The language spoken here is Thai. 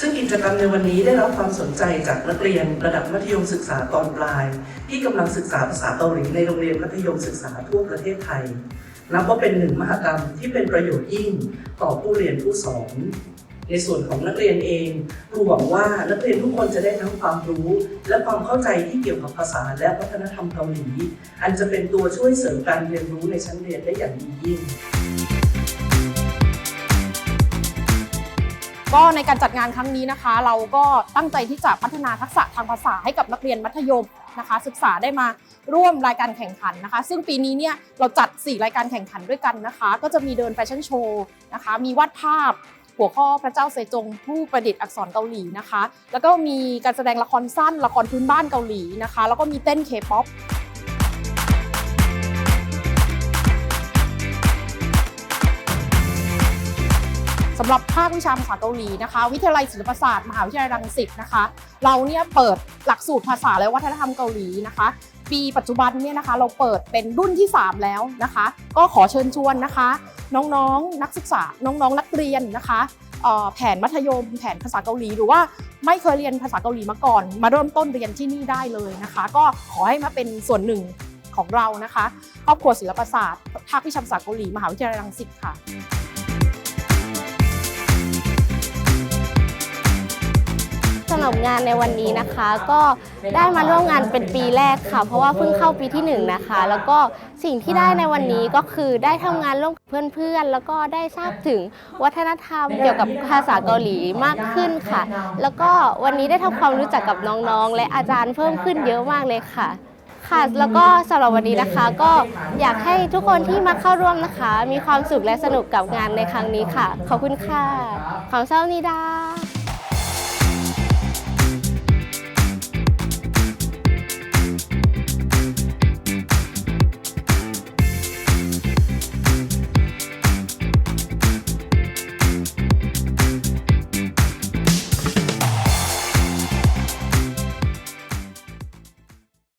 ซึ่งกิจกรรมในวันนี้ได้รับความสนใจจากนักเรียนระดับมัธยมศึกษาตอนปลาย ที่กำลังศึกษาภาษาเกาหลีในโรงเรียนมัธยมศึกษาทั่วประเทศไทย นับว่าเป็นหนึ่งมหกรรมที่เป็นประโยชน์ยิ่งต่อผู้เรียนผู้สอนในส่วนของนักเรียนเองครูหวังว่านักเรียนทุกคนจะได้ทั้งความรู้ และความเข้าใจที่เกี่ยวกับภาษาและวัฒนธรรมเกาหลี อันจะเป็นตัวช่วยเสริมการเรียนรู้ในชั้นเรียนได้อย่างดียิ่ง ก็ในการจัดงานครั้งนี้นะคะ เราก็ตั้งใจที่จะพัฒนาทักษะทางภาษาให้กับนักเรียนมัธยมนะคะ ศึกษาได้มาร่วมรายการแข่งขันนะคะ ซึ่งปีนี้เนี่ยเราจัด 4 รายการแข่งขันด้วยกันนะคะ ก็จะมีเดินแฟชั่นโชว์นะคะมีวาดภาพหัวข้อพระเจ้าเซจงผู้ประดิษฐ์อักษรเกาหลีนะคะ แล้วก็มีการแสดงละครสั้นละครพื้นบ้านเกาหลีนะคะ แล้วก็มีเต้นเคป๊อปำหรับภาควิชาภาษาเกาหลีนะคะ วิทยาลัยศิลปศาสตร์มหาวิทยาลัยรังสิตนะคะ เราเนี่ยเปิดหลักสูตรภาษาและวัฒนธรรมเกาหลีนะคะ ปีปัจจุบันเนี่ยนะคะ เราเปิดเป็นรุ่นที่ 3 แล้วนะคะ ก็ขอเชิญชวนนะคะ น้องๆนักศึกษาน้องๆนักเรียนนะคะเอ่อแผนมัธยม แผนภาษาเกาหลีหรือว่าไม่เคยเรียนภาษาเกาหลีมาก่อน มาเริ่มต้นเรียนที่นี่ได้เลยนะคะ ก็ขอให้มาเป็นส่วนหนึ่งของเรานะคะครอบครัวศิลปศาสตร์ภาควิชาภาษาเกาหลีมหาวิทยาลัยรังสิตค่ะ รับงานในวันนี้นะคะ ก็ได้มาร่วมงานเป็นปีแรกค่ะ เพราะว่าเพิ่งเข้าปีที่หนึ่งนะคะ แล้วก็สิ่งที่ได้ในวันนี้ก็คือได้ทำงานร่วมกับเพื่อนๆ แล้วก็ได้ทราบถึงวัฒนธรรมเกี่ยวกับภาษาเกาหลีมากขึ้นค่ะ แล้วก็วันนี้ได้ทำความรู้จักกับน้องๆ และอาจารย์เพิ่มขึ้นเยอะมากเลยค่ะค่ะแล้วก็สำหรับวันนี้นะคะก็อยากให้ทุกคนที่มาเข้าร่วมนะคะ มีความสุขและสนุกกับงานในครั้งนี้ค่ะ ขอบคุณค่ะของเซานิดา